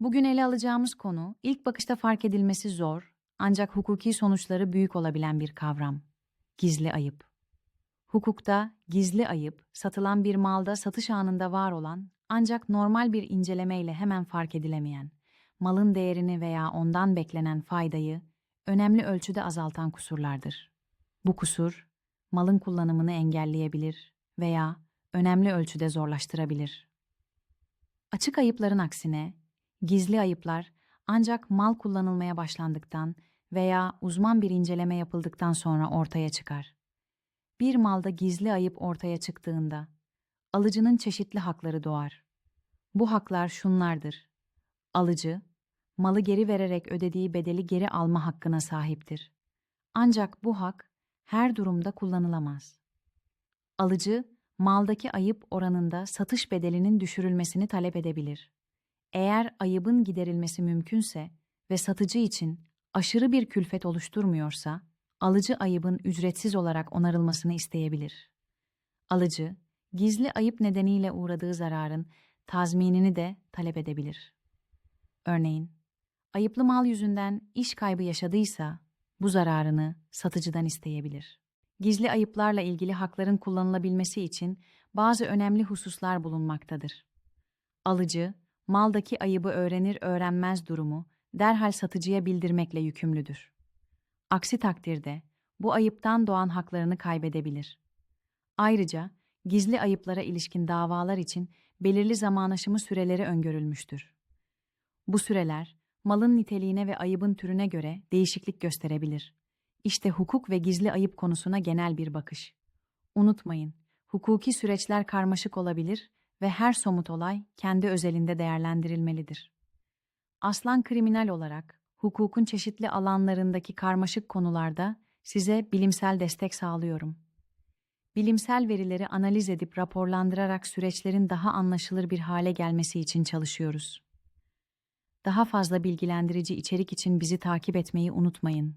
Bugün ele alacağımız konu ilk bakışta fark edilmesi zor ancak hukuki sonuçları büyük olabilen bir kavram. Gizli ayıp. Hukukta gizli ayıp, satılan bir malda satış anında var olan ancak normal bir incelemeyle hemen fark edilemeyen, malın değerini veya ondan beklenen faydayı önemli ölçüde azaltan kusurlardır. Bu kusur, malın kullanımını engelleyebilir veya önemli ölçüde zorlaştırabilir. Açık ayıpların aksine, gizli ayıplar ancak mal kullanılmaya başlandıktan veya uzman bir inceleme yapıldıktan sonra ortaya çıkar. Bir malda gizli ayıp ortaya çıktığında, alıcının çeşitli hakları doğar. Bu haklar şunlardır. Alıcı, malı geri vererek ödediği bedeli geri alma hakkına sahiptir. Ancak bu hak her durumda kullanılamaz. Alıcı, maldaki ayıp oranında satış bedelinin düşürülmesini talep edebilir. Eğer ayıbın giderilmesi mümkünse ve satıcı için aşırı bir külfet oluşturmuyorsa, alıcı ayıbın ücretsiz olarak onarılmasını isteyebilir. Alıcı, gizli ayıp nedeniyle uğradığı zararın tazminini de talep edebilir. Örneğin, ayıplı mal yüzünden iş kaybı yaşadıysa bu zararını satıcıdan isteyebilir. Gizli ayıplarla ilgili hakların kullanılabilmesi için bazı önemli hususlar bulunmaktadır. Alıcı, maldaki ayıbı öğrenir öğrenmez durumu derhal satıcıya bildirmekle yükümlüdür. Aksi takdirde bu ayıptan doğan haklarını kaybedebilir. Ayrıca gizli ayıplara ilişkin davalar için belirli zaman aşımı süreleri öngörülmüştür. Bu süreler malın niteliğine ve ayıbın türüne göre değişiklik gösterebilir. İşte hukuk ve gizli ayıp konusuna genel bir bakış. Unutmayın, hukuki süreçler karmaşık olabilir ve her somut olay kendi özelinde değerlendirilmelidir. Aslan kriminal olarak hukukun çeşitli alanlarındaki karmaşık konularda size bilimsel destek sağlıyorum. Bilimsel verileri analiz edip raporlandırarak süreçlerin daha anlaşılır bir hale gelmesi için çalışıyoruz. Daha fazla bilgilendirici içerik için bizi takip etmeyi unutmayın.